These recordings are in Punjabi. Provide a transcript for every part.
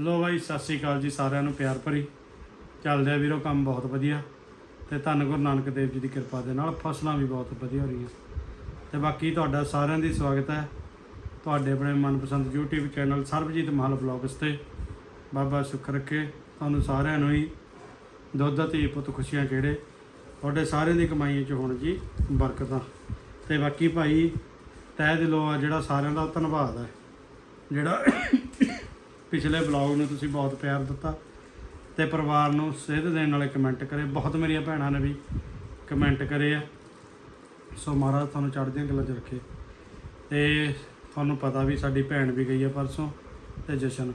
ਲੋ ਬਾਈ, ਸਤਿ ਸ੍ਰੀ ਅਕਾਲ ਜੀ ਸਾਰਿਆਂ ਨੂੰ, ਪਿਆਰ ਭਰੀ। ਚੱਲਦੇ ਆ ਵੀਰੋ, ਕੰਮ ਬਹੁਤ ਵਧੀਆ। ਤੇ ਧੰਨ ਗੁਰੂ ਨਾਨਕ ਦੇਵ ਜੀ ਦੀ ਕਿਰਪਾ ਦੇ ਨਾਲ ਫਸਲਾਂ ਵੀ ਬਹੁਤ ਵਧੀਆ ਹੋ ਰਹੀਆਂ। ਤੇ ਬਾਕੀ ਤੁਹਾਡਾ ਸਾਰਿਆਂ ਦੀ ਸਵਾਗਤ ਹੈ। ਤੁਹਾਡੇ ਆਪਣੇ ਮਨਪਸੰਦ YouTube channel Sarabjit Mahal blogs ਤੇ। ਬਾਬਾ ਸੁੱਖ ਰੱਖੇ। ਤੁਹਾਨੂੰ ਸਾਰਿਆਂ ਨੂੰ ਹੀ ਦੁੱਧ ਤੇ ਪੁੱਤ, ਖੁਸ਼ੀਆਂ ਜਿਹੜੇ ਤੁਹਾਡੇ ਸਾਰਿਆਂ ਦੀ ਕਮਾਈ 'ਚ ਹੋਣ ਜੀ ਬਰਕਤਾਂ। ਤੇ ਬਾਕੀ ਭਾਈ, ਤਹਿ ਦਿਲੋਂ ਆ ਜਿਹੜਾ ਸਾਰਿਆਂ ਦਾ ਧੰਨਵਾਦ ਹੈ। ਜਿਹੜਾ ਪਿਛਲੇ ਬਲੌਗ ਨੂੰ ਤੁਸੀਂ ਬਹੁਤ ਪਿਆਰ ਦਿੱਤਾ ਤੇ ਪਰਿਵਾਰ ਨੂੰ ਸੇਧ ਦੇਣ ਵਾਲੇ ਕਮੈਂਟ ਕਰੇ। ਬਹੁਤ ਮੇਰੀਆਂ ਭੈਣਾਂ ਨੇ ਵੀ ਕਮੈਂਟ ਕਰੇ ਆ। ਸੋ ਮਹਾਰਾਜ ਤੁਹਾਨੂੰ ਚੜ੍ਹਦੀਆਂ ਗੱਲਾਂ 'ਚ ਰੱਖੇ। ਤੇ ਤੁਹਾਨੂੰ ਪਤਾ ਵੀ ਸਾਡੀ ਭੈਣ ਵੀ ਗਈ ਆ ਪਰਸੋਂ ਤੇ ਜਸ਼ਨ।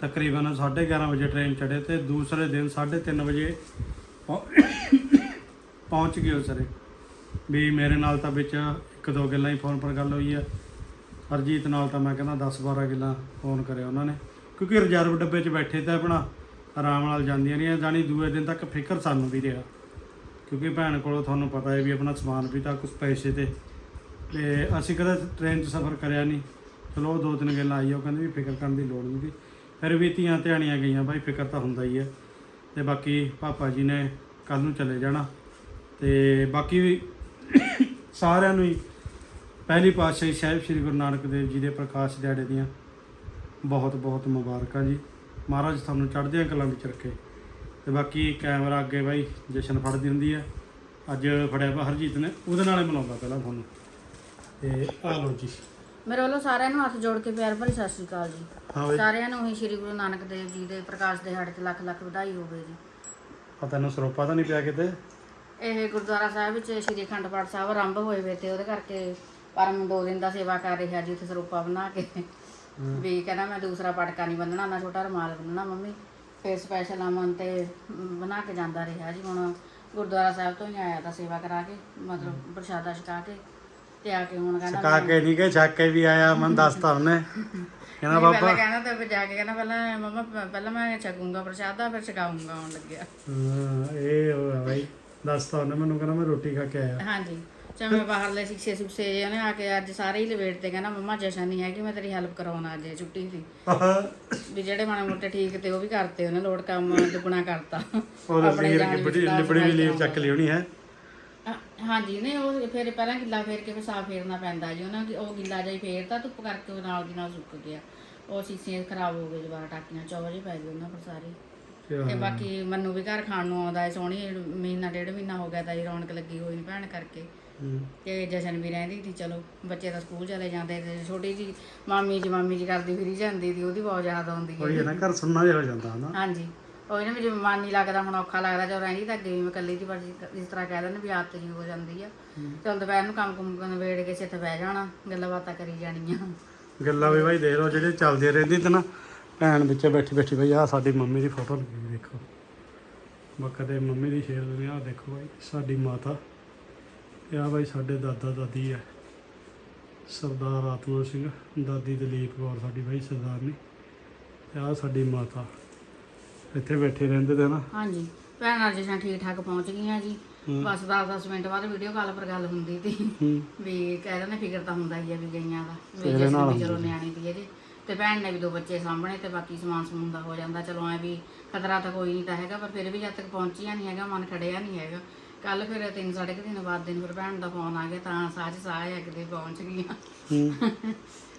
ਤਕਰੀਬਨ 11:30 ਵਜੇ ਟ੍ਰੇਨ ਚੜੇ ਤੇ ਦੂਸਰੇ ਦਿਨ 3:30 ਵਜੇ ਪਹੁੰ- ਪਹੁੰਚ ਗਏ ਉਸਰੇ ਵੀ ਮੇਰੇ ਨਾਲ ਤਾਂ ਵਿੱਚ ਇੱਕ ਦੋ ਗੱਲਾਂ ਹੀ ਫੋਨ ਪਰ ਗੱਲ ਹੋਈ ਆ। ਹਰਜੀਤ ਨਾਲ ਤਾਂ ਮੈਂ ਕਹਿੰਦਾ 10 12 ਗੱਲਾਂ ਫੋਨ ਕਰਿਆ ਉਹਨਾਂ ਨੇ। ਕਿਉਂਕਿ ਰਿਜ਼ਰਵ ਡੱਬੇ 'ਚ ਬੈਠੇ ਤਾਂ ਆਪਣਾ ਆਰਾਮ ਨਾਲ ਜਾਂਦੀਆਂ ਰਹੀਆਂ, ਜਾਣੀ ਦੂਏ ਦਿਨ ਤੱਕ ਫਿਕਰ ਸਾਨੂੰ ਵੀ ਰਿਹਾ। ਕਿਉਂਕਿ ਭੈਣ ਕੋਲੋਂ ਤੁਹਾਨੂੰ ਪਤਾ ਹੈ ਵੀ ਆਪਣਾ ਸਮਾਨ ਵੀ ਤਾਂ ਕੁਝ ਪੈਸੇ ਤੇ। ਤੇ ਅਸੀਂ ਕਦੇ ਟ੍ਰੇਨ 'ਚ ਸਫ਼ਰ ਕਰਿਆ ਨਹੀਂ। ਚਲੋ ਉਹ ਦੋ ਤਿੰਨ ਗੱਲਾਂ ਆਈ ਉਹ ਕਹਿੰਦੇ ਵੀ ਫਿਕਰ ਕਰਨ ਦੀ ਲੋੜ ਨਹੀਂ ਸੀ ਫਿਰ ਵੀ ਧੀਆਂ ਧਿਆਣੀਆਂ ਗਈਆਂ ਬਾਈ, ਫਿਕਰ ਤਾਂ ਹੁੰਦਾ ਹੀ ਹੈ ਤੇ ਬਾਕੀ ਪਾਪਾ ਜੀ ਨੇ ਕੱਲ ਨੂੰ ਚਲੇ ਜਾਣਾ। ਤੇ ਬਾਕੀ ਵੀ ਸਾਰਿਆਂ ਨੂੰ ਹੀ ਪਹਿਲੀ ਪਾਤਸ਼ਾਹੀ ਸਾਹਿਬ ਸ੍ਰੀ ਗੁਰੂ ਨਾਨਕ ਦੇਵ ਜੀ ਦੇ ਪ੍ਰਕਾਸ਼ ਦਿਹਾੜੇ ਦੀਆਂ ਬਹੁਤ ਬਹੁਤ ਮੁਬਾਰਕਾਂ ਜੀ। ਮਹਾਰਾਜ ਤੁਹਾਨੂੰ ਚੜ੍ਹਦੀਆਂ ਕਲਾਂ ਵਿੱਚ ਰੱਖੇ। ਤੇ ਬਾਕੀ ਕੈਮਰਾ ਅੱਗੇ ਬਾਈ ਜਸ਼ਨ ਫੜਦੀ ਹੁੰਦੀ ਹੈ ਅੱਜ ਫੜਿਆ ਵਾ ਹਰਜੀਤ ਨੇ ਉਹਦੇ ਨਾਲ ਹੀ ਮਿਲਾਉਂਦਾ ਪਹਿਲਾਂ ਤੁਹਾਨੂੰ। ਤੇ ਆ ਲਓ ਜੀ। ਮੇਰੇ ਵੱਲੋਂ ਸਾਰਿਆਂ ਨੂੰ ਹੱਥ ਜੋੜ ਕੇ ਪਿਆਰ ਭਰੀ ਸਤਿ ਸ਼੍ਰੀ ਅਕਾਲ ਜੀ। ਬਈ। ਸਾਰਿਆਂ ਨੂੰ ਹੀ ਸ੍ਰੀ ਗੁਰੂ ਨਾਨਕ ਦੇਵ ਜੀ ਦੇ ਪ੍ਰਕਾਸ਼ ਦਿਹਾੜੇ ਤੇ ਲੱਖ ਲੱਖ ਵਧਾਈ ਹੋਵੇ ਜੀ। ਆ ਤੈਨੂੰ ਸਰੋਪਾ ਤਾਂ ਨਹੀਂ ਪਿਆ ਕਿਤੇ? ਇਹ ਗੁਰਦੁਆਰਾ ਸਾਹਿਬ ਵਿੱਚ ਸ੍ਰੀ ਅਖੰਡ ਪਾਠ ਸਾਹਿਬ ਆਰੰਭ ਹੋਏ ਵੇ ਤੇ ਉਹਦੇ ਕਰਕੇ ਪਰਮ ਦੋ ਦਿਨ ਦਾ ਸੇਵਾ ਕਰ ਰਿਹਾ ਜੀ ਉੱਥੇ ਸਰੂਪਾ ਬਣਾ ਕੇ। ਵੀ ਕਹਿੰਦਾ ਮੈਂ ਦੂਸਰਾ ਪਟਕਾ ਨਹੀਂ ਬੰਨਣਾ ਨਾ ਛੋਟਾ ਰੁਮਾਲ ਬੰਨਣਾ ਮੰਮੀ। ਫਿਰ ਸਪੈਸ਼ਲ ਅਮਨ ਤੇ ਬਣਾ ਕੇ ਜਾਂਦਾ ਰਿਹਾ ਜੀ ਹੁਣ ਗੁਰਦੁਆਰਾ ਸਾਹਿਬ ਤੋਂ ਹੀ ਆਇਆ ਤਾਂ ਸੇਵਾ ਕਰਾ ਕੇ ਮਤਲਬ ਪ੍ਰਸ਼ਾਦਾ ਛਕਾ ਕੇ ਤੇ ਆ ਕੇ ਹੁਣ ਕਹਿੰਦਾ ਸਕਾ ਕੇ ਨਹੀਂ ਕਿ ਛੱਕ ਕੇ ਵੀ ਆਇਆ ਮਨ ਦੱਸਤਾ ਉਹਨੇ। ਕਹਿੰਦਾ ਬਾਬਾ ਪਹਿਲਾਂ ਕਹਿੰਦਾ ਤੇ ਫਿਰ ਜਾ ਕੇ ਕਹਿੰਦਾ ਪਹਿਲਾਂ ਮਮਾ ਪਹਿਲਾਂ ਮੈਂ ਛਕੂੰਗਾ ਪ੍ਰਸ਼ਾਦਾ ਫਿਰ ਛਕਾਉਂਗਾ ਆਉਣ ਲੱਗਿਆ। ਹਾਂ ਇਹ ਹੋਇਆ ਬਾਈ ਦੱਸਤਾ ਉਹਨੇ ਮੈਨੂੰ ਕਹਿੰਦਾ ਮੈਂ ਰੋਟੀ ਖਾ ਕੇ ਆਇਆ। ਹਾਂਜੀ। ਚਲ ਮੈਂ ਬਾਹਰਲੇ ਸਿੱਖੇ ਸੁਖਸੇ ਉਹਨੇ ਆ ਕੇ ਅੱਜ ਸਾਰੇ ਹੀ ਲਵੇਟ ਤੇ ਕਹਿੰਦਾ ਮਮਾ ਜਸ਼ਨ ਨਹੀਂ ਹੈਗੀ ਮੈਂ ਤੇਰੀ ਹੈਲਪ ਕਰਾਉਣ ਅੱਜ ਛੁੱਟੀ ਸੀ ਵੀ ਜਿਹੜੇ ਮਾੜੇ ਮੋਟੇ ਠੀਕ ਤੇ ਉਹ ਵੀ ਕਰਤੇ ਉਹਨੇ ਲੋਡ ਕੰਮ ਦੁੱਗਣਾ ਕਰਤਾ। ਆਪਣੇ ਜਾਣ ਕਿ ਬੜੀ ਲਿਬੜੀ ਵੀ ਚੱਕ ਹੈ। ਹਾਂ- ਹਾਂਜੀ ਨਹੀਂ ਉਹ ਫਿਰ ਪਹਿਲਾਂ ਗਿੱਲਾ ਫੇਰ ਕੇ ਫਿਰ ਸਾਫ਼ ਫੇਰਨਾ ਪੈਂਦਾ ਜੀ ਉਹਨਾਂ ਉਹ ਗਿੱਲਾ ਜਾਈ ਫੇਰਤਾ ਧੁੱਪ ਕਰਕੇ ਉਹ ਨਾਲ ਦੀ ਨਾਲ ਸੁੱਕ ਗਿਆ। ਉਹ ਸੀਸੀਆਂ ਖਰਾਬ ਹੋ ਗਏ ਦੁਬਾਰਾ ਟਾਕੀਆਂ ਚੌਵਜੇ ਪੈ ਗਏ ਉਹਨਾਂ ਪਰ ਸਾਰੇ। ਤੇ ਬਾਕੀ ਮੈਨੂੰ ਵੀ ਘਰ ਖਾਣ ਨੂੰ ਆਉਂਦਾ ਹੈ ਸੋਹਣੀ ਮਹੀਨਾ ਡੇਢ ਮਹੀਨਾ ਹੋ ਗਿਆ ਤਾਂ ਇਹ ਰੌਣਕ ਲੱਗੀ ਹੋਈ ਨਹੀਂ ਭੈਣ ਕਰਕੇ। ਹੂੰ। ਤੇ ਜਸ਼ਨ ਵੀ ਰਹਿੰਦੀ ਸੀ ਚਲੋ ਬੱਚੇ ਤਾਂ ਸਕੂਲ ਚਲੇ ਜਾਂਦੇ ਤੇ ਛੋਟੀ ਜੀ ਮਾਮੀ ਜੀ ਮਾਮੀ ਜੀ ਕਰਦੀ ਫਿਰੀ ਜਾਂਦੀ ਸੀ ਉਹਦੀ ਬਹੁਤ ਯਾਦ ਆਉਂਦੀ ਹੈ ਉਹੀ ਹੈ ਨਾ ਘਰ ਸੁਣਨਾ ਜਿਹਾ ਹੋ ਜਾਂਦਾ ਹਨਾ। ਹਾਂਜੀ। ਉਹ ਇਹਨਾਂ ਵਿੱਚ ਮਨ ਨਹੀਂ ਲੱਗਦਾ ਹੁਣ ਔਖਾ ਲੱਗਦਾ ਜਦੋਂ ਰਹਿੰਦੀ ਤਾਂ ਅੱਗੇ ਵੀ ਮੈਂ ਇਕੱਲੀ ਦੀ ਪਰ ਜਿਸ- ਜਿਸ ਤਰ੍ਹਾਂ ਕਹਿ ਦਿੰਦੇ ਵੀ ਆਦਤ ਜੀ ਹੋ ਜਾਂਦੀ ਆ। ਹੁਣ ਦੁਪਹਿਰ ਨੂੰ ਕੰਮ ਕੁੰਮ ਨਵੇੜ ਕੇ ਸਿੱਥੇ ਬਹਿ ਜਾਣਾ ਗੱਲਾਂ ਬਾਤਾਂ ਕਰੀ ਜਾਣੀਆਂ। ਗੱਲਾਂ ਵੀ ਬਾਈ ਦੇਖ ਲਓ ਜਿਹੜੇ ਚੱਲਦੀਆਂ ਰਹਿੰਦੀ ਤੇ ਨਾ ਭੈਣ ਵਿੱਚ ਬੈਠੀ ਬੈਠੀ ਬਈ ਆ ਸਾਡੀ ਮੰਮੀ ਦੀ ਫੋਟੋ ਲੱਗੀ ਹੋਈ ਦੇਖੋ। ਬਕਦੇ ਮੰਮੀ ਦੀ ਸ਼ੇਰ ਦੁਨੀਆ ਦੇਖੋ ਬਾਈ ਸਾਡੀ ਮਾਤਾ। ਤੇ ਆ ਬਾਈ ਸਾਡੇ ਦਾਦਾ ਦਾਦੀ ਆ। ਸਰਦਾਰ ਆਤਮਾ ਸਿੰਘ ਦਾਦੀ ਦਲੀਪ ਕੌਰ ਸਾਡੀ ਬਾਈ ਸਰਦਾਰਨੀ ਤੇ ਆ ਸਾਡੀ ਮਾਤਾ। ਇੱਥੇ ਬੈਠੇ ਰਹਿੰਦੇ ਤੇ ਨਾ। ਹਾਂਜੀ। ਭੈਣਾਂ ਜਸ਼ਨ ਠੀਕ ਠਾਕ ਪਹੁੰਚ ਗਈਆਂ ਜੀ। ਹੂੰ। ਬਸ 10-10 ਮਿੰਟ ਬਾਅਦ ਵੀਡੀਓ ਕਾਲ ਪਰ ਗੱਲ ਹੁੰਦੀ ਤੀ ਹੂੰ। ਵੀ ਕਹਿ ਦਿੰਦੇ ਫਿਕਰ ਤਾਂ ਹੁੰਦਾ ਹੀ ਆ ਵੀ ਗਈਆਂ ਦਾ। ਵੀ ਜਿਸ ਵੀ ਚਲੋ ਨਿਆਣੀ ਦੀ ਇਹਦੇ। ਤੇ ਭੈਣ ਨੇ ਵੀ ਦੋ ਬੱਚੇ ਸਾਹਮਣੇ ਤੇ ਬਾਕੀ ਸਮਾਨ ਸਮੂਨ ਦਾ ਹੋ ਜਾਂਦਾ। ਚਲੋ ਐ ਵੀ ਖਤਰਾ ਤਾਂ ਕੋਈ ਨਹੀਂ ਤਾਂ ਹੈਗਾ ਪਰ ਫਿਰ ਵੀ ਜਦ ਤੱਕ ਪਹੁੰਚੀਆਂ ਨਹੀਂ ਹੈਗਾ ਮਨ ਖੜਿਆ ਨਹੀਂ ਹੈਗਾ। ਕੱਲ ਫਿਰ ਤਿੰਨ ਸਾਢੇ ਕੁ ਦਿਨ ਬਾਅਦ ਦਿਨ ਫਿਰ ਭੈਣ ਦਾ ਫੋਨ ਆ ਗਿਆ ਤਾਂ ਸਾਜ ਸਾਹ ਆ ਕਿਤੇ ਪਹੁੰਚ ਗਈਆਂ ਹੂੰ।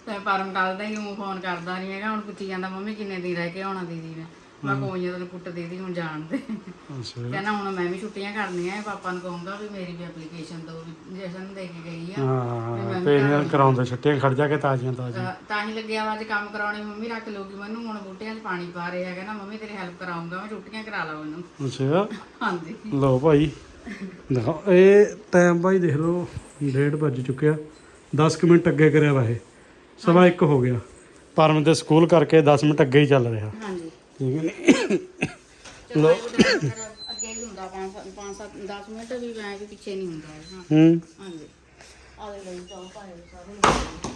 ਤੇ ਪਰਮ ਕੱਲ ਦਾ ਹੀ ਉਹ ਫੋਨ ਕਰਦਾ ਨਹੀਂ ਹੈਗਾ ਹੁਣ ਪੁੱਛੀ ਜਾਂਦਾ ਮੰਮੀ ਕਿੰਨੇ ਦਿਨ ਰਹਿ ਕੇ ਆਉਣਾ ਦੀਦੀ ਨੇ? ਮੈਂ ਕੋਈ ਨਹੀਂ ਤੈਨੂੰ ਕੁੱਟ ਦੀਦੀ ਹੁਣ ਜਾਣ ਦੇ ਅੱਛਾ। ਕਹਿੰਦਾ ਹੁਣ ਮੈਂ ਵੀ ਛੁੱਟੀਆਂ ਕਰਨੀਆਂ ਪਾਪਾ ਨੂੰ ਕਹੂੰਗਾ ਵੀ ਮੇਰੀ ਵੀ ਐਪਲੀਕੇਸ਼ਨ ਦੋ ਵੀ ਜਸ਼ਨ ਦੇ ਕੇ ਗਈ ਆ। ਹਾਂ ਤੇ ਇਹਨਾਂ ਕਰਾਉਂਦੇ ਛੁੱਟੀਆਂ ਖੜ ਜਾ ਕੇ ਤਾਜ਼ੀਆਂ ਤਾਜ਼ੀਆਂ। ਤਾਂ- ਹੀ ਲੱਗਿਆ ਵਾ ਅੱਜ ਕੰਮ ਕਰਾਉਣੀ ਮੰਮੀ ਰੱਖ ਲਊਗੀ ਮੈਨੂੰ ਹੁਣ ਬੂਟਿਆਂ 'ਚ ਪਾਣੀ ਪਾ ਰਿਹਾ ਹੈਗਾ ਨਾ ਮੰਮੀ ਤੇਰੀ ਹੈਲਪ ਕਰਾਉਂਗਾ ਮੈਂ ਛੁੱਟੀਆਂ ਕਰਾ ਲਾ ਉਹਨੂੰ। ਅੱਛਾ। ਹਾਂਜੀ। ਲਓ ਭਾਈ ਦੇਖੋ ਇਹ ਟਾਈਮ ਭਾਈ ਦੇਖ ਲਓ ਡੇਢ ਵੱਜ ਚੁੱਕਿਆ। 10 ਕੁ ਮਿੰਟ ਅੱਗੇ ਕਰਿਆ ਵਾ ਇਹ। ਸਵਾ ਇੱਕ ਹੋ ਗਿਆ। ਪਰਮ ਦੇ ਸਕੂਲ ਕਰਕੇ 10 ਮਿੰਟ ਅੱਗੇ ਹੀ ਚੱਲ ਰਿਹਾ। ਹਾਂਜੀ। ਠੀਕ ਹੈ ਨੀ ਚਲੋ ਅੱਗੇ ਵੀ ਹੁੰਦਾ 5 5 7 10 ਮਿੰਟ ਵੀ ਮੈਂ ਵੀ ਪਿੱਛੇ ਨਹੀਂ ਹੁੰਦਾ ਹਾਂ। ਹੂੰ। ਹਾਂਜੀ। ਆਲੇ ਲਈ ਚਾਹ ਪਾਏ ਸਾਰੇ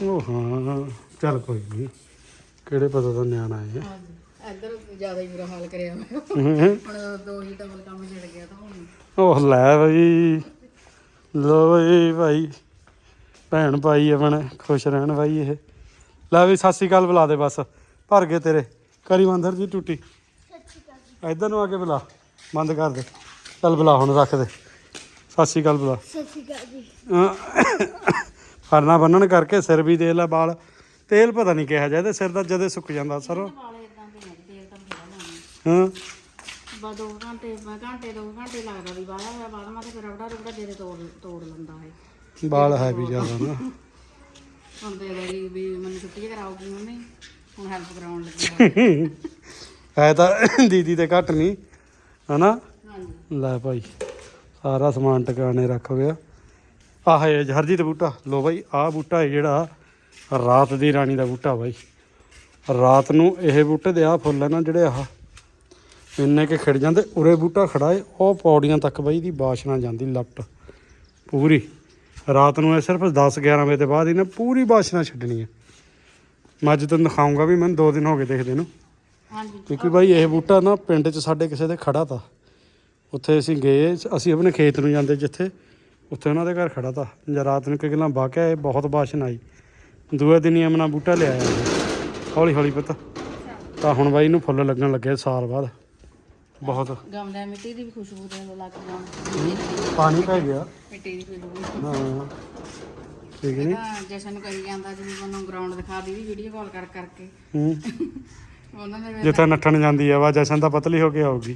ਉਹ ਹਾਂ ਚੱਲ ਕੋਈ ਨਹੀਂ। ਕਿਹੜੇ ਪਤਾ ਦਾ ਨਿਆਣਾ ਹੈ ਹਾਂਜੀ। ਇੱਧਰ ਜ਼ਿਆਦਾ ਹੀ ਬੁਰਾ ਹਾਲ ਕਰਿਆ ਮੈਂ। ਹੂੰ। ਹੁਣ ਦੋ ਹੀ ਡਬਲ ਕੰਮ ਛਿੜ ਗਿਆ ਤਾਂ ਹੁਣ। ਉਹ ਲੈ ਬਈ ਲੋ ਬਈ ਭਾਈ ਭੈਣ ਭਾਈ ਆਪਣੇ ਖੁਸ਼ ਰਹਿਣ ਭਾਈ ਇਹ। ਲੈ ਵੀ ਸਤਿ ਸ੍ਰੀ ਅਕਾਲ ਬੁਲਾ ਦੇ ਬਸ ਭਰ ਗਏ ਤੇਰੇ। ਕਰੀ ਮੰਦਰ ਜੀ ਟੁੱਟੀ। ਇੱਧਰ ਨੂੰ ਆ ਕੇ ਬੁਲਾ ਬੰਦ ਕਰ ਦੇ। ਚੱਲ ਬੁਲਾ ਹੁਣ ਰੱਖ ਦੇ। ਸਤਿ ਸ਼੍ਰੀ ਅਕਾਲ ਬੁਲਾ। ਸਤਿ ਸ਼੍ਰੀ ਅਕਾਲ ਜੀ। ਫਰਨਾ ਬੰਨਣ ਕਰਕੇ ਸਿਰ ਵੀ ਦੇ ਲੈ ਵਾਲ ਤੇਲ ਪਤਾ ਨਹੀਂ ਕਿਹਾ ਜਾਏ ਤੇ ਸਿਰ ਦਾ ਜਦੇ ਸੁੱਕ ਜਾਂਦਾ ਸਰੋਂ ਵਾਲੇ ਇਦਾਂ ਦੇ ਨੇ ਤੇਲ ਤਾਂ ਬਥੇਰਾ ਲਾਉਣਾ ਹਾਂ। ਬਾ ਦੋ ਘੰਟੇ ਬਾ ਘੰਟੇ ਦੋ ਘੰਟੇ ਲੱਗਦਾ ਵੀ ਬਾਹਲਾ ਹੋਇਆ ਬਾਅਦ ਮਾ ਤੇ ਫਿਰ ਰਬੜਾ ਰਬੜਾ ਜਿਹਦੇ ਤੋੜ ਤੋੜ ਲੈਂਦਾ ਹੈ ਵੀ ਜ਼ਿਆਦਾ ਨਾ। ਹੁੰਦੇ ਰਹੀ ਵੀ ਮੈਨੂੰ ਛੁੱਟੀ ਕਰਾਉਗੀ ਮੰਮੀ ਹੁਣ ਹੈਲਪ ਕਰਾਉਣ ਲੱਗੀ ਹੈ ਤਾਂ ਦੀਦੀ ਤੇ ਘੱਟ ਨਹੀਂ ਹਨਾ? ਹਾਂਜੀ। ਲੈ ਭਾਈ ਸਾਰਾ ਸਮਾਨ ਟਿਕਾਣੇ ਰੱਖ ਗਿਆ ਆਹ ਹੈ ਹਰਜੀਤ ਬੂਟਾ ਲੋ ਭਾਈ ਆਹ ਬੂਟਾ ਹੈ ਜਿਹੜਾ ਰਾਤ ਦੀ ਰਾਣੀ ਦਾ ਬੂਟਾ ਬਾਈ। ਰਾਤ ਨੂੰ ਇਹ ਬੂਟੇ ਦੇ ਆਹ ਫੁੱਲ ਹੈ ਨਾ ਜਿਹੜੇ ਆਹ ਇੰਨੇ ਕੇ ਖਿੜ ਜਾਂਦੇ ਉਰੇ ਬੂਟਾ ਖੜਾ ਏ ਉਹ ਪੌੜੀਆਂ ਤੱਕ ਬਾਈ ਦੀ ਬਾਸ਼ਨਾ ਜਾਂਦੀ ਲਪਟ ਪੂਰੀ। ਰਾਤ ਨੂੰ ਇਹ ਸਿਰਫ 10 11 ਵਜੇ ਦੇ ਬਾਅਦ ਹੀ ਨਾ ਪੂਰੀ ਬਾਸ਼ਨਾ ਛੱਡਣੀ ਹੈ ਮੈਂ ਅੱਜ ਤੁਹਾਨੂੰ ਦਿਖਾਉਂਗਾ ਵੀ ਮੈਨੂੰ 2 ਦਿਨ ਹੋ ਗਏ ਦੇਖਦੇ ਨੂੰ। ਹਾਂਜੀ। ਕਿਉਂਕਿ ਬਾਈ ਇਹ ਬੂਟਾ ਨਾ ਪਿੰਡ 'ਚ ਸਾਡੇ ਕਿਸੇ ਦੇ ਖੜਾ ਤਾ। ਉੱਥੇ ਅਸੀਂ ਗਏ ਅਸੀਂ ਆਪਣੇ ਖੇਤ ਨੂੰ ਜਾਂਦੇ ਜਿੱਥੇ ਉੱਥੇ ਉਹਨਾਂ ਦੇ ਘਰ ਖੜਾ ਤਾ। ਜਾਂ ਰਾਤ ਨੂੰ ਕਿ ਗੱਲਾਂ ਵਾਕਿਆ ਇਹ ਬਹੁਤ ਬਾਸ਼ਨ ਆਈ। ਦੂਏ ਦਿਨ ਹੀ ਅਮਨਾ ਬੂਟਾ ਲਿਆਇਆ। ਹੌਲੀ ਹੌਲੀ ਪਤਾ। ਤਾਂ ਹੁਣ ਬਾਈ ਨੂੰ ਫੁੱਲ ਲੱਗਣ ਲੱਗੇ ਸਾਲ ਬਾਅਦ। ਬਹੁਤ। ਗਮਲੇ ਮਿੱਟੀ ਦੀ ਵੀ ਖੁਸ਼ਬੂ ਦੇ ਲੱਗ ਜਾਂਦੀ ਪਾਣੀ ਪੈ ਗਿਆ। ਮਿੱਟੀ ਦੀ ਖੁਸ਼ਬੂ। ਹਾਂ। ਠੀਕ ਨਹੀਂ ਇਹਦਾ ਜਸ਼ਨ ਕਰੀ ਜਾਂਦਾ ਜੀ ਮੈਨੂੰ ਗਰਾਊਂਡ ਦਿਖਾ ਦੀ ਵੀਡੀਓ ਕਾਲ ਕਰ ਕਰਕੇ। ਹੂੰ। ਉਹਨਾਂ ਨੇ ਜਿੱਥੇ ਨੱਠਣ ਜਾਂਦੀ ਆ ਵਾ ਜਸ਼ਨ ਤਾਂ ਪਤਲੀ ਹੋ ਕੇ ਆਊਗੀ।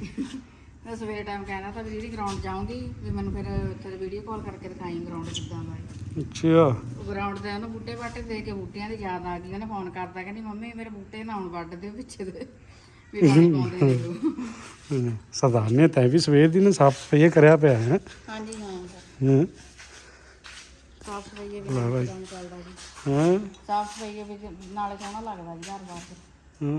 ਮੈਂ ਸਵੇਰ ਟਾਈਮ ਕਹਿਣਾ ਤਾਂ ਵੀ ਜਿਹੜੀ ਗਰਾਊਂਡ ਜਾਊਂਗੀ ਵੀ ਮੈਨੂੰ ਫਿਰ ਉੱਥੇ ਵੀਡੀਓ ਕਾਲ ਕਰਕੇ ਦਿਖਾਈ ਗਰਾਊਂਡ ਕਿੱਦਾਂ ਦਾ ਹੈ। ਅੱਛਾ। ਉਹ ਗਰਾਊਂਡ ਤੇ ਉਹਨੂੰ ਬੂਟੇ ਬਾਟੇ ਦੇ ਕੇ ਬੂਟਿਆਂ ਦੀ ਯਾਦ ਆ ਗਈ ਉਹਨੇ ਫੋਨ ਕਰਦਾ ਕਹਿੰਦੀ ਮੰਮੀ ਮੇਰੇ ਬੂਟੇ ਨਾ ਹੁਣ ਵੱਢ ਦਿਓ ਪਿੱਛੇ ਦੇ। ਪਾਣੀ ਪਾਉਂਦੇ ਰਹੋ ਹੂੰ। ਸਰਦਾਰ ਨੇ ਤੈਂ ਵੀ ਸਵੇਰ ਦੀ ਨੇ ਸਾਫ਼ ਸਫ਼ਾਈ ਕਰਿਆ ਪਿਆ ਹੈ। ਹਾਂਜੀ ਹਾਂ। ਹੂੰ। ਸਾਫ਼ ਸਫ਼ਾਈ ਵੀ। ਕੰਮ ਚੱਲਦਾ ਜੀ। ਹਾਂ। ਸਾਫ਼ ਸਫ਼ਾਈ ਵੀ ਨਾਲੇ ਸੋਹਣਾ ਲੱਗਦਾ ਜੀ ਘਰ ਬਾਰ। ਹਾਂ।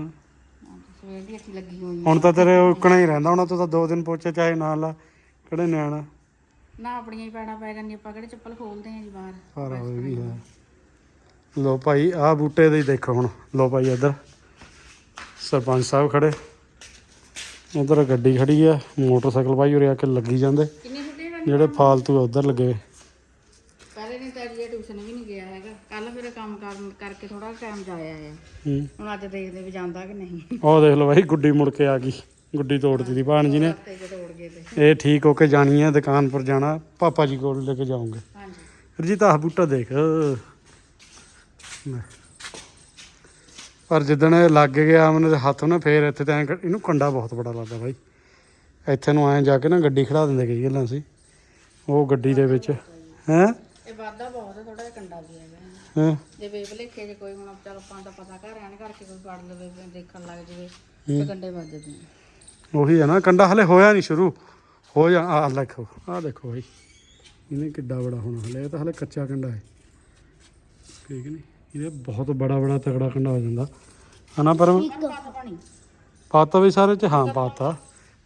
ਹਾਂਜੀ, ਸਵੇਰ ਦੀ ਅੱਖੀ ਲੱਗੀ ਹੋਈ ਹੈ। ਹੁਣ ਤਾਂ ਤੇਰੇ ਉੱਕਣਾ ਹੀ ਰਹਿੰਦਾ ਹੁਣ ਤੂੰ ਤਾਂ ਦੋ ਦਿਨ ਪੋਚੇ ਚਾਹੇ ਨਾ ਲਾ। ਕਿਹੜੇ ਨਿਆਣਾ ਨਾ ਆਪਣੀਆਂ ਹੀ ਪੈਣਾ ਪੈ ਜਾਂਦੀਆਂ ਆਪਾਂ ਕਿਹੜੇ ਚੱਪਲ ਖੋਲਦੇ ਆਂ ਜੀ ਬਾਹਰ। ਪਰ ਉਹ ਵੀ ਹੈ। ਲੋ ਭਾਈ ਆਹ ਬੂਟੇ ਦੇ ਹੀ ਦੇਖੋ ਹੁਣ। ਲੋ ਭਾਈ ਇੱਧਰ। ਸਰਪੰਚ ਸਾਹਿਬ ਖੜੇ। ਉਧਰ ਗੱਡੀ ਖੜੀ ਆ ਮੋਟਰਸਾਈਕਲ ਭਾਈ ਉਰੇ ਆ ਕੇ ਲੱਗੀ ਜਾਂਦੇ। ਜਿਹੜੇ ਫਾਲਤੂ ਆ ਉਧਰ ਲੱਗੇ। ਪਹਿਲੇ ਦਿਨ ਤਾਂ ਅਜੇ ਟਿਊਸ਼ਨ ਵੀ ਨਹੀਂ ਗਿਆ ਹੈਗਾ। ਕੱਲ ਫਿਰ ਕੰਮ ਕਰਨ ਕਰਕੇ ਥੋੜਾ ਟਾਈਮ ਜਾਇਆ ਆ। ਹੂੰ। ਹੁਣ ਅੱਜ ਦੇਖਦੇ ਵੀ ਜਾਂਦਾ ਕਿ ਨਹੀਂ। ਉਹ ਦੇਖ ਲਓ ਭਾਈ ਗੁੱਡੀ ਮੁੜ ਕੇ ਆ ਗਈ। ਗੁੱਡੀ ਤੋੜਦੀ ਦੀ ਭਾਣ ਜੀ ਨੇ। ਇਹ ਠੀਕ ਹੋ ਕੇ ਜਾਣੀ ਹੈ ਦੁਕਾਨ ਪਰ ਜਾਣਾ। ਪਾਪਾ ਜੀ ਕੋਲ ਲੈ ਕੇ ਜਾਉਂਗੇ ਹਾਂਜੀ। ਰਜੀਤ ਆਹ ਬੂਟਾ ਦੇਖ। ਪਰ ਜਿੱਦਣ ਇਹ ਲੱਗ ਗਿਆ ਅਮਨ ਦੇ ਹੱਥ ਨਾ ਫੇਰ ਇੱਥੇ ਤਾਂ ਇਹਨੂੰ ਕੰਡਾ ਬਹੁਤ ਬੜਾ ਲੱਗਦਾ ਬਾਈ। ਇੱਥੇ ਨੂੰ ਐਂ ਜਾ ਕੇ ਨਾ ਗੱਡੀ ਖੜਾ ਦਿੰਦੇ ਕਈ ਗੱਲਾਂ ਸੀ। ਉਹ ਗੱਡੀ ਦੇ ਵਿੱਚ ਹੈਂ? ਇਹ ਵਾਧਾ ਬਹੁਤ ਹੈ ਥੋੜਾ ਜਿਹਾ ਕੰਡਾ ਵੀ ਹੈਗਾ। ਹੈਂ? ਜੇ ਵੇ ਭਲੇਖੇ ਜੇ ਕੋਈ ਹੁਣ ਚੱਲ ਆਪਾਂ ਨੂੰ ਤਾਂ ਪਤਾ ਘਰ ਆਣ ਕਰਕੇ ਕੋਈ ਫੜ ਲਵੇ ਵੀ ਦੇਖਣ ਲੱਗ ਜਵੇ ਤੇ ਕੰਡੇ ਵੱਜਦੇ ਨੇ। ਉਹੀ ਹੈ ਨਾ ਕੰਡਾ ਹਲੇ ਹੋਇਆ ਨਹੀਂ ਸ਼ੁਰੂ। ਹੋ ਜਾ ਆਹ ਦੇਖੋ ਆਹ ਦੇਖੋ ਬਾਈ। ਇਹਨੇ ਕਿੱਡਾ ਬੜਾ ਹੋਣਾ ਹਲੇ ਇਹ ਤਾਂ ਹਲੇ ਕੱਚਾ ਕੰਡਾ ਹੈ। ਠੀਕ ਨਹੀਂ ਇਹਦੇ ਬਹੁਤ ਬੜਾ ਬੜਾ ਤਗੜਾ ਕੰਡਾ ਹੋ ਜਾਂਦਾ। ਹਨਾ ਪਰਮ? ਪੱਤ ਵੀ ਸਾਰੇ ਚ ਹਾਂ ਪਾਤਾ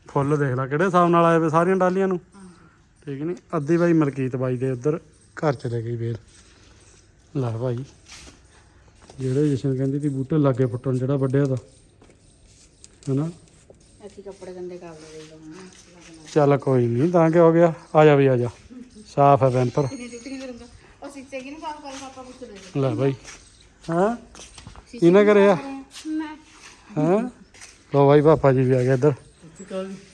ਫੁੱਲ ਦੇਖ ਲੈ ਕਿਹੜੇ ਹਿਸਾਬ ਨਾਲ ਆਏ ਵੇ ਸਾਰੀਆਂ ਡਾਲੀਆਂ ਨੂੰ? ਠੀਕ ਨਹੀਂ ਅੱਧੀ ਬਾਈ ਮਲਕੀਤ ਬਾਈ ਦੇ ਉੱਧਰ ਘਰ ਚਲੇ ਗਈ ਵੇਲ ਲੈ ਭਾਈ ਜਿਹੜੇ ਜਸ਼ਨ ਕਹਿੰਦੀ ਸੀ ਬੂਟੇ ਲਾਗੇ ਫੁੱਟਣ ਜਿਹੜਾ ਵੱਡਿਆ ਦਾ ਹਨਾ ਅਸੀਂ ਕੱਪੜੇ ਗੰਦੇ ਕਰ ਲੱਗਣਾ ਚੱਲ ਕੋਈ ਨਹੀਂ ਤਾਂ ਕੀ ਹੋ ਗਿਆ। ਆ ਜਾ ਵੀ ਆ ਜਾ। ਸਾਫ਼ ਹੈ ਬੈਂਪਰ। ਲੈ ਭਾਈ ਹਾਂ? ਇਹਨੇ ਕਰਿਆ? ਮੈਂ। ਹਾਂ? ਲੋ ਭਾਈ ਪਾਪਾ ਜੀ ਵੀ ਆ ਗਏ ਇੱਧਰ।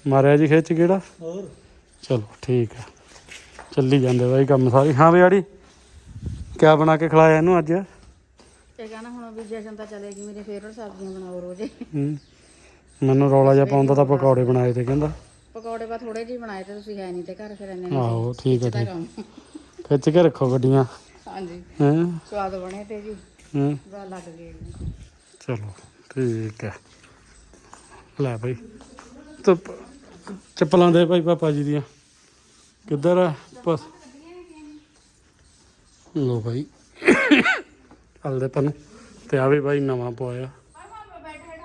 ਮਾਰਿਆ ਜੀ ਖਿੱਚ ਕਿਹੜਾ? ਹੋਰ। ਚਲੋ ਠੀਕ ਹੈ ਚੱਲੀ ਜਾਂਦੇ ਬਾਈ ਕੰਮ ਸਾਰੀ। ਹਾਂ ਵੀ ਆੜੀ ਕਿਆ ਬਣਾ ਕੇ ਖਿਲਾਇਆ ਇਹਨੂੰ ਅੱਜ? ਇਹ ਕਹਿੰਦਾ ਹੁਣ ਵੀ ਜਸ਼ਨ ਤਾਂ ਚਲੇਗੀ ਮੇਰੀ ਫੇਵਰਟ ਸਬਜ਼ੀਆਂ ਬਣਾਓ ਰੋਜ਼। ਹੂੰ। ਮੈਨੂੰ ਰੌਲਾ ਜਿਹਾ ਪਾਉਂਦਾ ਤਾਂ ਪਕੌੜੇ ਬਣਾਏ ਤੇ ਕਹਿੰਦਾ। ਪਕੌੜੇ ਬਾ ਥੋੜੇ ਜਿਹੇ ਬਣਾਏ ਤੇ ਤੁਸੀਂ ਹੈ ਨਹੀਂ ਤੇ ਘਰ ਫਿਰ ਇੰਨੇ ਆਹੋ ਠੀਕ ਹੈ ਠੀਕ। ਖਿੱਚ ਕੇ ਰੱਖੋ ਗੱਡੀਆਂ। ਹਾਂਜੀ। ਹਾਂ? ਸਵਾਦ ਬਣੇ ਤੇ ਜੀ। ਹਾਂ। ਲੱਗ ਗਏ। ਚਲੋ ਠੀਕ ਹੈ। ਲੈ ਭਾਈ ਚੱਪਲਾਂ ਦੇ ਭਾਈ ਪਾਪਾ ਜੀ ਦੀਆਂ। ਕਿੱਧਰ ਆ? ਬਸ। ਲੋ ਭਾਈ ਹਲਦੇ ਪਨ ਤੇ ਆ ਵੀ ਭਾਈ ਨਵਾਂ ਪਵਾਇਆ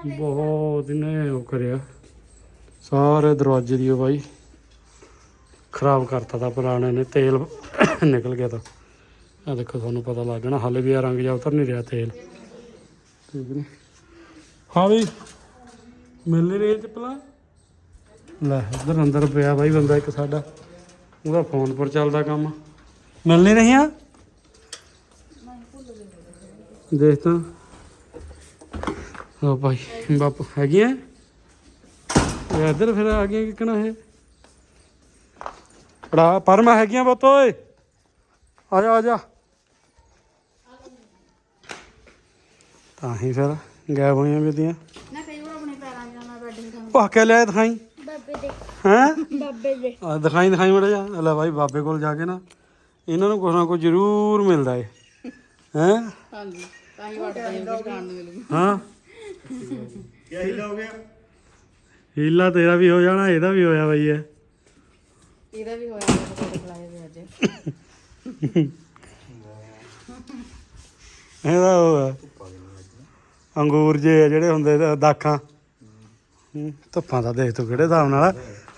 ਬਹੁਤ ਇਹਨੇ ਉਹ ਕਰਿਆ। ਸਾਰੇ ਦਰਵਾਜ਼ੇ ਦੀ ਉਹ ਭਾਈ ਖਰਾਬ ਕਰਤਾ ਤਾ ਪੁਰਾਣੇ ਨੇ। ਤੇਲ ਨਿਕਲ ਗਿਆ ਤਾਂ। ਆ ਦੇਖੋ, ਤੁਹਾਨੂੰ ਪਤਾ ਲੱਗ ਜਾਣਾ, ਹਾਲੇ ਵੀ ਆ ਰੰਗ ਜਾ ਉਤਰ ਨਹੀਂ ਰਿਹਾ ਤੇਲ। ਠੀਕ ਨੇ? ਹਾਂ ਵੀ, ਮਿਲ ਨਹੀਂ ਰਹੀ ਚੱਪਲਾਂ ਲੈ, ਇੱਧਰ ਅੰਦਰ ਪਿਆ ਬਾਈ ਬੰਦਾ ਇੱਕ ਸਾਡਾ। ਉਹਦਾ ਫੋਨ ਪਰ ਚੱਲਦਾ ਕੰਮ। ਮਿਲ ਨਹੀਂ ਰਹੀਆਂ ਦੇਖ ਤਾਂ। ਲੋ ਭਾਈ ਬਾਪ, ਹੈਗੀਆਂ? ਇਹ ਇੱਧਰ ਫਿਰ ਆ ਗਈਆਂ ਕਿਕਣਾ ਇਹ। ਪੜਾ ਪਰਮਾ ਹੈਗੀਆਂ ਬੋਤ ਓਏ। ਆ ਜਾ ਆ ਜਾ। ਤਾਂ ਹੀ ਫਿਰ ਗਾਇਬ ਹੋਈਆਂ ਵੀ ਦੀਆਂ ਨਾ ਕਈ ਵਾਰ ਆਪਣੇ ਪੈਰਾਂ 'ਚ ਨਾ ਬੈੱਡ ਹੀ ਪਾ ਕੇ ਲੈ ਦਿਖਾਈ ਬਾਬੇ ਦੇ। ਹੈਂ? ਬਾਬੇ ਦੇ। ਆ ਦਿਖਾਈ ਦਿਖਾਈ ਮੜਾ ਜਾ। ਲੈ ਭਾਈ ਬਾਬੇ ਕੋਲ ਜਾ ਕੇ ਨਾ ਇਹਨਾਂ ਨੂੰ ਕੁਛ ਨਾ ਕੁਛ ਜ਼ਰੂਰ ਮਿਲਦਾ ਏ। ਹੈਂ? ਹਾਂਜੀ ਤਾਂ ਹੀ ਵੱਟ ਪਈ ਕੁਝ ਖਾਣ ਨੂੰ ਮਿਲੂ। ਹਾਂ। ਕੀ ਹੀਲਾ ਹੋ ਗਿਆ? ਹੀਲਾ ਤੇਰਾ ਵੀ ਹੋ ਜਾਣਾ ਇਹਦਾ ਵੀ ਹੋਇਆ ਬਈ ਇਹ। ਇਹਦਾ ਵੀ ਹੋਇਆ ਖਲਾਏ ਵੇ ਅੱਜ। ਇਹਦਾ ਉਹ ਆ। ਅੰਗੂਰ ਜੇ ਆ ਜਿਹੜੇ ਹੁੰਦੇ ਤੇ ਦਾਖਾਂ। ਹੂੰ, ਧੁੱਪਾਂ ਦਾ ਦੇਖ ਤੂੰ ਕਿਹੜੇ ਹਿਸਾਬ ਨਾਲ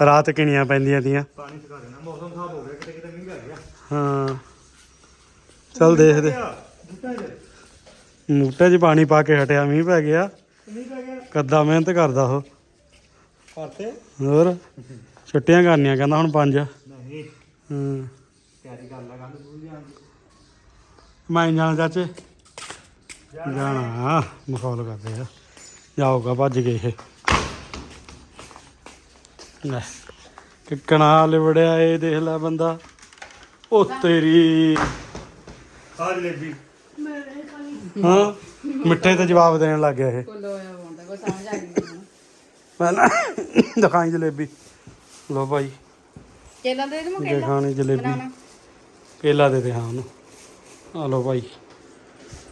ਰਾਤ ਕਿਣੀਆਂ ਪੈਂਦੀਆਂ ਤੀਆਂ। ਪਾਣੀ ਸੁਕਾ ਦੇਣਾ ਮੌਸਮ ਖਰਾਬ ਹੋ ਗਿਆ ਕਿਤੇ ਕਿਤੇ ਮੀਂਹ ਪੈ ਗਿਆ। ਹਾਂ। ਚੱਲ ਦੇਖਦੇ। ਬੁੱਟਾ ਜੇ ਮੂਟੇ 'ਚ ਪਾਣੀ ਪਾ ਕੇ ਹਟਿਆ ਮੀਂਹ ਪੈ ਗਿਆ। ਮੀਂਹ ਪੈ ਗਿਆ? ਕੱਦਾ ਮਿਹਨਤ ਕਰਦਾ ਉਹ। ਕਰਤੇ ਹੋਰ? ਛੁੱਟੀਆਂ ਕਰਨੀਆਂ ਕਹਿੰਦਾ ਹੁਣ ਪੰਜ। ਨਹੀਂ। ਹੂੰ। ਤਿਆਰੀ ਕਰ ਲਾ ਗੱਲ ਭੁੱਲ ਜਾਣ ਮੈਂ ਨੀ ਜਾਣਾ ਚਾਚੇ। ਜਾਣਾ ਮਖੌਲ ਕਰਦੇ ਆ। ਜਾਊਗਾ ਭੱਜ ਗਏ ਇਹ। ਲੈ ਕਿਕਣਾ ਲਿਵੜਿਆ ਇਹ ਦੇਖ ਲੈ ਬੰਦਾ। ਉਹ ਤੇਰੀ। ਆ ਜਲੇਬੀ ਹਾਂ ਮਿੱਠੇ ਤੇ ਜਵਾਬ ਦੇਣ ਲੱਗ ਗਿਆ ਇਹ। ਕੋਲ ਹੋਇਆ ਹੁੰਦਾ ਕੋਈ ਸਮਝ ਆ ਗਈ ਮੈਨੂੰ। ਪਹਿਲਾਂ ਦਿਖਾਈ ਜਲੇਬੀ। ਲੋ ਭਾਈ। ਕੇਲਾ ਦੇ ਦੇ ਜੇ ਖਾਣੀ ਜਲੇਬੀ। ਕੇਲਾ ਦੇ ਦੇ ਹਾਂ ਉਹਨੂੰ। ਆ ਲੋ ਭਾਈ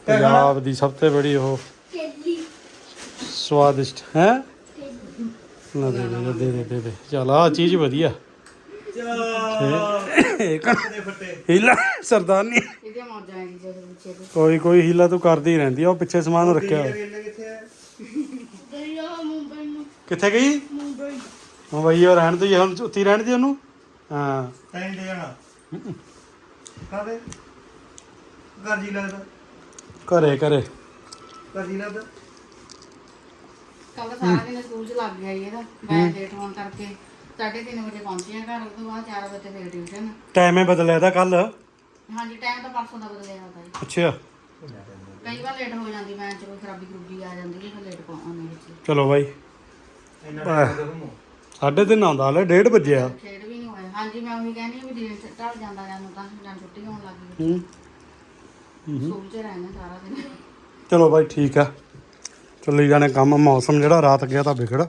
ਪੰਜਾਬ ਦੀ ਸਭ ਤੋਂ ਬੜੀ ਉਹ ਕੇਲੀ ਸਵਾਦਿਸ਼ਟ ਹੈ? ਨਾ ਦੇ ਦੇ ਦੇ ਦੇ ਦੇ ਦੇ। ਚਲ ਆ ਚੀਜ਼ ਵਧੀਆ। ਹੀਲਾ ਸਰਦਾਰਨੀ ਇਹਦੇ ਮੌਜਾਂ ਜਾਏਗੀ ਜਦੋਂ ਪਿੱਛੇ ਤੇ। ਕੋਈ ਕੋਈ ਹੀਲਾ ਤੂੰ ਕਰਦੀ ਰਹਿੰਦੀ ਆ ਉਹ ਪਿੱਛੇ ਸਮਾਨ ਰੱਖਿਆ ਹੋਇਆ। ਕਿੱਥੇ ਆ ਦਰਿਆ ਮੁੰਬਈ ਨੂੰ। ਕਿੱਥੇ ਗਈ? ਮੁੰਬਈ। ਹਾਂ ਬਈ ਉਹ ਰਹਿਣ ਦੇ ਹੁਣ ਉੱਤੀ ਰਹਿਣ ਦੇ ਉਹਨੂੰ? ਹਾਂ। ਟਾਈਮ ਦੇ ਜਾਣਾ। ਕਾਦੇ ਘਰ ਜੀ ਲੱਗਦਾ। ਘਰੇ ਘਰੇ। ਘਰ ਜੀ ਲੱਗਦਾ। ਕੱਲ ਸਾਰਾ ਦਿਨ ਸਕੂਲ 'ਚ ਲੱਗ ਗਿਆ ਜੀ ਇਹਦਾ। ਮੈਂ ਲੇਟ ਹੋਣ ਕਰਕੇ 3:30 ਵਜੇ ਪਹੁੰਚੀ ਘਰ ਉਸ ਤੋਂ ਬਾਅਦ 4 ਵਜੇ ਫੇਰ ਟਿਊਸ਼ਨ ਟਾਈਮ ਹੀ ਬਦਲਿਆ ਤਾਂ ਕੱਲ ਹਾਂਜੀ ਟਾਈਮ ਤਾਂ ਪਰਸੋਂ ਦਾ ਬਦਲਿਆ ਹੁੰਦਾ ਜੀ। ਅੱਛਾ। ਕਈ ਵਾਰ ਲੇਟ ਹੋ ਜਾਂਦੀ ਮੈਂ ਚ ਕੋਈ ਖਰਾਬੀ ਖਰੂਬੀ ਆ ਜਾਂਦੀ ਹੈ ਫਿਰ ਲੇਟ ਪਹੁੰਚਾਉਂਦੇ ਵਿੱਚ ਚਲੋ ਬਾਈ। ਇੰਨਾ ਟਾਈਮ ਦੇ ਘੁੰਮੋ ਸਾਢੇ ਤਿੰਨ ਆਉਂਦਾ ਹਲੇ ਖੇਡ ਵੀ ਹਾਂਜੀ ਮੈਂ ਉਹੀ ਕਹਿੰਦੀ ਹਾਂ ਵੀ ਦਿਨ ਚ ਢਲ ਜਾਂਦਾ ਜਾਨੂੰ ਤਾਂ ਜਾਂ ਛੁੱਟੀ ਹੋਣ ਲੱਗ ਗਈ। ਹੂੰ। ਸਕੂਲ 'ਚ ਰਹਿਣਾ ਸਾਰਾ ਦਿਨ। ਚਲੋ ਬਾਈ ਠੀਕ ਆ। ਚੱਲੀ ਜਾਣੇ ਕੰਮ। ਮੌਸਮ ਜਿਹੜਾ ਰਾਤ ਗਿਆ ਤਾਂ ਵਿਗੜ।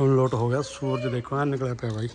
ਹੁਣ ਲੋਟ ਹੋ ਗਿਆ। ਸੂਰਜ ਦੇਖੋ ਐ ਨਿਕਲਿਆ ਪਿਆ ਬਾਈ।